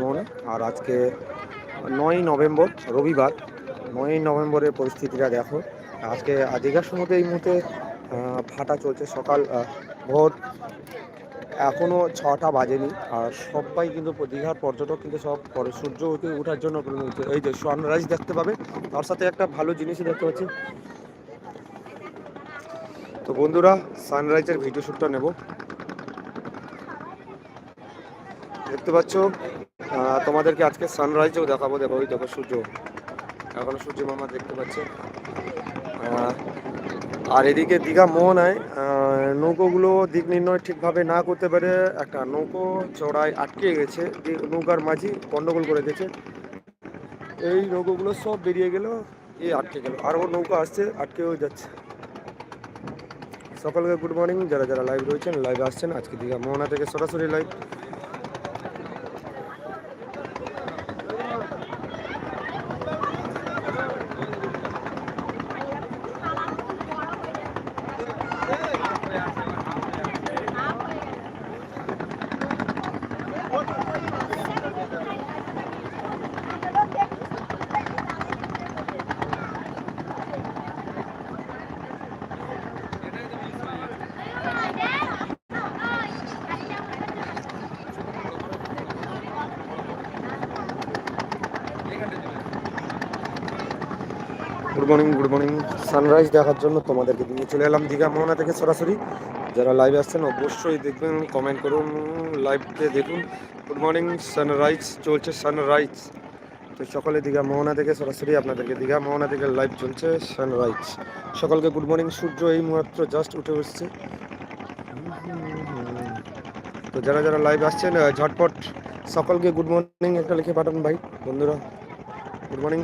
মোহনে আর আজকে নয় নভেম্বর, রবিবার। নয়ই নভেম্বরের পরিস্থিতিটা দেখো। আজকে দীঘার সমুদ্রে এই মুহূর্তে ফাটা চলছে সকাল ভোর। এখনও ছটা বাজেনি। আর সবাই কিন্তু দীঘার পর্যটক কিন্তু সব পরে সূর্য ওঠার জন্য এই যে সানরাইজ দেখতে পাবে। তার সাথে একটা ভালো জিনিসই দেখতে পাচ্ছি। তো বন্ধুরা, সানরাইজের ভিডিও শ্যুটটা নেব। দেখতে পাচ্ছ? তোমাদেরকে আজকে সানরাইজও দেখাবো। দেখো, ওই দেখো সূর্য। এখনও সূর্য মামা দেখতে পাচ্ছে। আর এদিকে দীঘা মোহনায় নৌকোগুলো দিক নির্ণয় ঠিকভাবে না করতে পারে একটা নৌকো চড়াই আটকে গেছে। নৌকার মাঝি গন্ডগোল করে দিয়েছে। এই নৌকোগুলো সব বেরিয়ে গেল, এ আটকে গেল। আর ও নৌকা আসছে, আটকেও যাচ্ছে। সকলকে গুড মর্নিং যারা যারা লাইভ রয়েছেন লাইভে আসছেন, আজকে দীঘা মোহনা থেকে সরাসরি live good morning good morning sunrise দেখার জন্য তোমাদেরকে নিয়ে চলে এলাম দীঘা মোহনা থেকে সরাসরি। যারা লাইভে আসছেন, অবশ্যই দেখবেন কমেন্ট করুন লাইভে দেখুন। গুড মর্নিং সানরাইজ চলছে সানরাইজ তো সকালে দীঘা মোহনা থেকে সরাসরি আপনাদেরকে দীঘা মোহনা থেকে লাইভ চলছে সানরাইজ সকালকে গুড মর্নিং সূর্য এই মাত্র জাস্ট উঠে বসছে। তো যারা যারা লাইভ আসছেন ঝটপট সকলকে গুড মর্নিং একটা লিখে পাঠান ভাই। বন্ধুরা গুড মর্নিং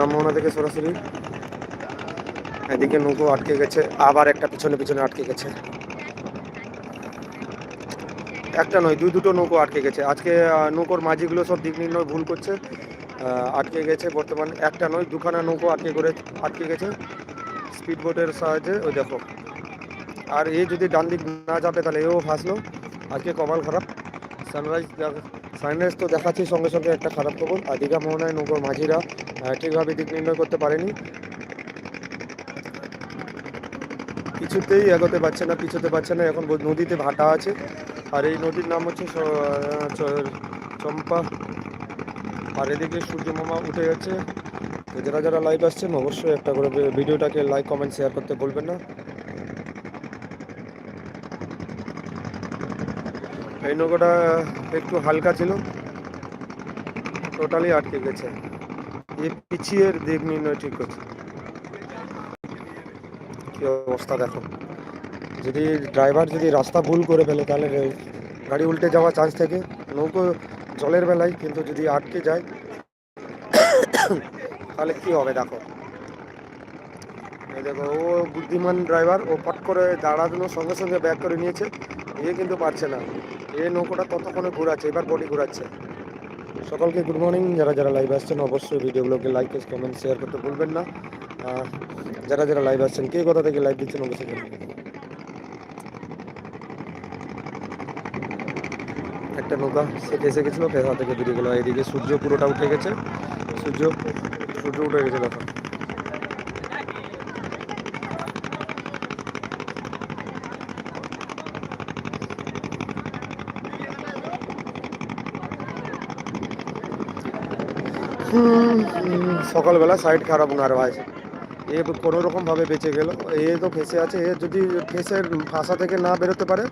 দীঘা মোহনা থেকে সরাসরি এদিকে নৌকো আটকে গেছে, আবার একটা পিছনে পিছনে আটকে গেছে। একটা নয়, দুই দুটো নৌকো আটকে গেছে। আজকে নৌকোর মাঝিগুলো সব দিক নির্ণয় ভুল করছে। আটকে গেছে বর্তমান একটা নয়, দুখানা নৌকো আটকে করে, আটকে গেছে। স্পিড বোটের সাহায্যে, ওই দেখো। আর এ যদি ডান দিক না যাবে, তাহলে এও ফাঁসলো। আজকে কপাল খারাপ। সানরাইজ সানরাইজ তো দেখাচ্ছি সঙ্গে সঙ্গে একটা খারাপ খবর। আর দীঘা মোহনায় নৌকোর মাঝিরা ঠিকভাবে দিক নির্ণয় করতে পারেনি। কিছুতেই এগোতে পারছে না, পিছোতে পারছে না। এখন নদীতে ভাটা আছে। আর এই নদীর নাম হচ্ছে চম্পা। আর এদিকে সূর্য মামা উঠে যাচ্ছে যারা যারা লাইভ আসছেন, অবশ্যই একটা করে ভিডিওটাকে লাইক কমেন্ট শেয়ার করতে বলবেন না। এই নৌকাটা একটু হালকা ছিল টোটালি আটকে গেছে। এ পিছিয়ে দিক নির্ণয় ঠিক করছে। কি অবস্থা দেখো। যদি ড্রাইভার যদি রাস্তা ভুল করে ফেলে, তাহলে গাড়ি উল্টে যাওয়ার চান্স থাকে। নৌকো জলের বেলায় কিন্তু যদি আটকে যায়, তাহলে কি হবে দেখো। দেখো, ও বুদ্ধিমান ড্রাইভার ও পট করে দাঁড়ানোর সঙ্গে সঙ্গে ব্যাক করে নিয়েছে। এ কিন্তু পারছে না। এ নৌকোটা ততক্ষণে ঘোরাচ্ছে, এবার বডি ঘোরাচ্ছে। সকলকে গুড মর্নিং যারা যারা লাইভ আসছেন অবশ্যই ভিডিওগুলোকে লাইক কমেন্ট শেয়ার করতে ভুলবেন না। যারা যারা লাইভ আসছেন, কে কোথা থেকে লাইভ দিচ্ছেন অবশ্যই। একটা নৌকা সে ফেসে গেছিল ফেসা থেকে বেরিয়ে গেলো। এদিকে সূর্য পুরোটা উঠে গেছে। সূর্য সূর্য উঠে গেছে, দেখো। সকালবেলা সাইড খারাপ ওনার ভাই। এ কোনো রকম ভাবে বেঁচে গেল। এ তো ফেসে আছে। এ যদি ফেসের ফাঁসা থেকে না বেরোতে পারে?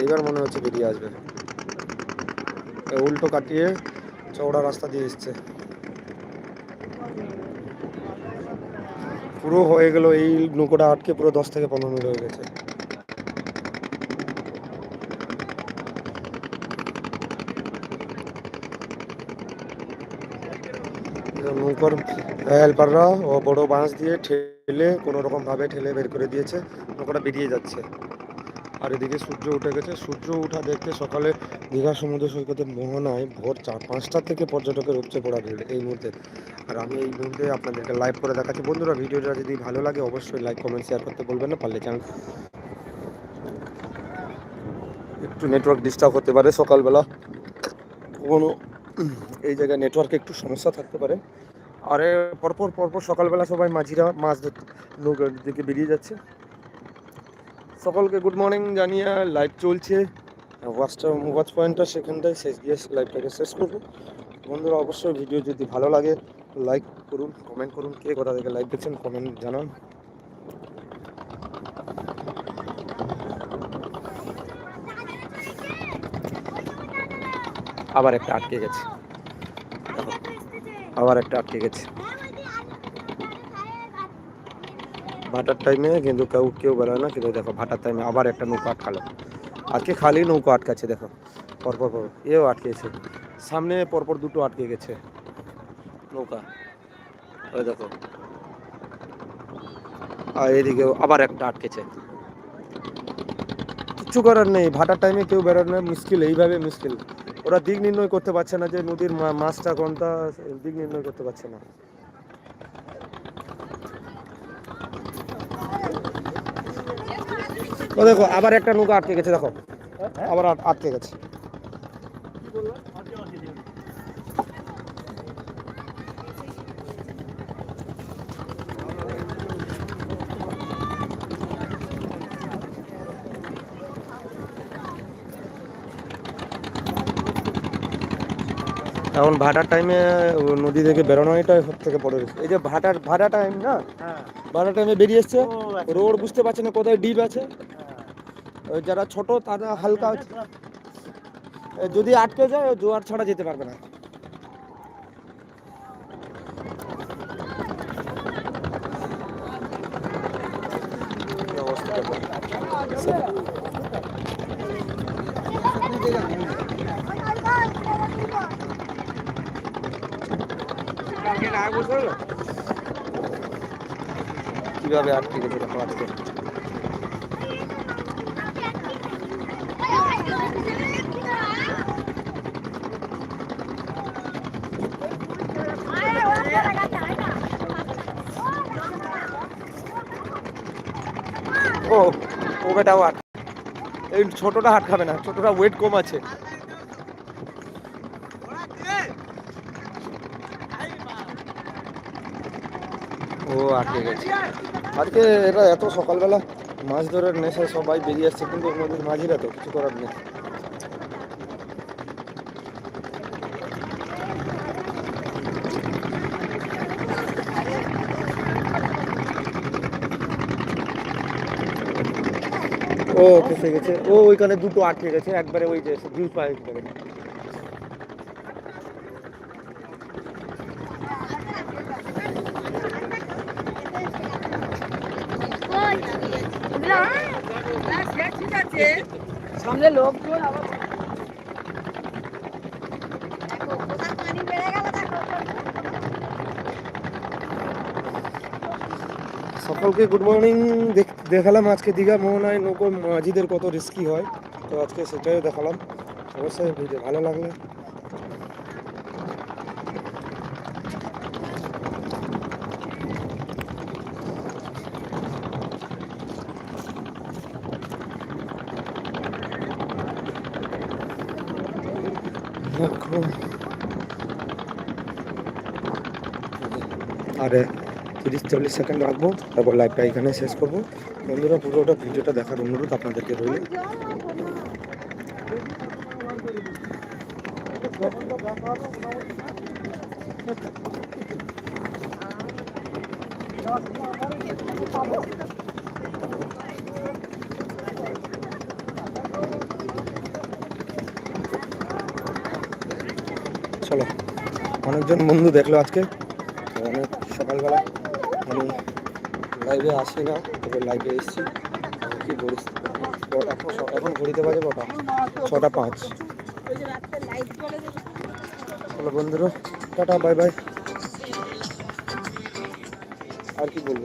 এইবার মনে হচ্ছে বেরিয়ে আসবে। উল্টো কাটিয়ে চওড়া রাস্তা দিয়ে এসছে। পুরো হয়ে গেল এই নৌকোটা আটকে পুরো দশ থেকে পনেরো মিনিট হয়ে গেছে। নৌকর হেল্পাররা ও বড় বাঁশ দিয়ে ঠেলে কোনো রকম ভাবে ঠেলে বের করে দিয়েছে। নৌকাটা বেরিয়ে যাচ্ছে। আর এদিকে সূর্য উঠে গেছে। সূর্য ওঠা দেখতে সকালে দীঘা সমুদ্র সৈকতে মোহনায় ভোর চার পাঁচটা থেকে পর্যটকের উপচে পড়া ভিড় এই মুহূর্তে। আর আমি এই মুহূর্তে আপনাদেরকে লাইভ করে দেখাচ্ছি। বন্ধুরা, ভিডিওটা যদি ভালো লাগে অবশ্যই লাইক কমেন্ট শেয়ার করতে বলবেন না, পারলে চ্যানেল একটু নেটওয়ার্ক ডিস্টার্ব হতে পারে সকালবেলা। কোনো এই জায়গায় নেটওয়ার্কে একটু সমস্যা থাকতে পারে। আরে পরপর পরপর সকালবেলা সবাই মাঝিরা মাছ ধরতে নৌকার দিকে বেরিয়ে যাচ্ছে। সকলকে গুড মর্নিং জানিয়ে লাইভ চলছে। ওয়াচটা ওয়াচ পয়েন্টটা সেখানটায় শেষ দিয়ে লাইভটাকে শেষ করব। বন্ধুরা, অবশ্যই ভিডিও যদি ভালো লাগে লাইক করুন কমেন্ট করুন। কে কোথা থেকে লাইক দেখছেন কমেন্ট জানান। আবার একটা আটকে গেছে। আবার একটা আটকে গেছে। ভাটার টাইমে কিন্তু কেউ কেউ বেরোয় না, কিন্তু দেখো, ভাটার টাইমে আবার একটা নৌকা আটকালো। আজকে খালি নৌকা আটকাচ্ছে, দেখো। পরপর পর এও আটকেছে। সামনে পরপর দুটো আটকে গেছে নৌকা। ওই দেখো। আর এদিকেও আবার একটা আটকেছে। কিচ্ছু করার নেই, ভাটার টাইমে কেউ বেরোনো মুশকিল, এইভাবে মুশকিল। ওরা দিক নির্ণয় করতে পারছে না যে নদীর মাছটা কোনটা, দিক নির্ণয় করতে পারছে না। দেখো, আবার একটা নৌকা আটকে গেছে, দেখো। আবার আটকে গেছে। এখন ভাটার টাইমে নদী থেকে বেরোনোটাই সব থেকে বড় risk। এই যে ভাটার ভাটা টাইম না? হ্যাঁ। ভাটা টাইমে বেরিয়ে এসছে। আচ্ছা। রোড বুঝতে পারছে না কোথায় ডিপ আছে। ওই যারা ছোট তারা হালকা আছে। যদি আটকে যায় জোয়ার ছাড়া যেতে পারবে না। অবস্থা? কীভাবে আটকে গেছে দেখো আজকে ও ও বেটাও আট এই ছোটটা হাট খাবে না, ছোটটা ওয়েট কম আছে। ও আটকে গেছে। আজকে এরা এত সকালবেলা মাছ ধরার নেশায় সবাই বেরিয়ে আসছে, কিন্তু নদীর মাঝিরা তো কিছু করার নেই। ও ফেসে গেছে। ও ওইখানে দুটো আটকে গেছে, একবারে ওই যে ভিউ পায় একবারে সামনে লোকজন আবার সকলকে গুড মর্নিং দেখালাম আজকে দীঘা মোহনায় নৌকো মাঝিদের কত রিস্কি হয়। তো আজকে সেটাই দেখালাম। অবশ্যই ভিডিও ভালো লাগলে দেখো আরে তিরিশ, চল্লিশ সেকেন্ড রাখব, তারপর লাইভটা এখানে শেষ করব। বন্ধুরা, পুরোটা ভিডিওটা দেখার অনুরোধ আপনাদেরকে রইল। চলো, অনেকজন বন্ধু দেখল আজকে তো অনেক সকালবেলা আমি লাইভে আসি না তবে লাইভে এসেছি। কি এখন ঘুরিতে এখন ঘড়িতে বাজে কটা? ছটা পাঁচ। হ্যালো বন্ধুরা, টাটা বাই বাই আর কি বলব?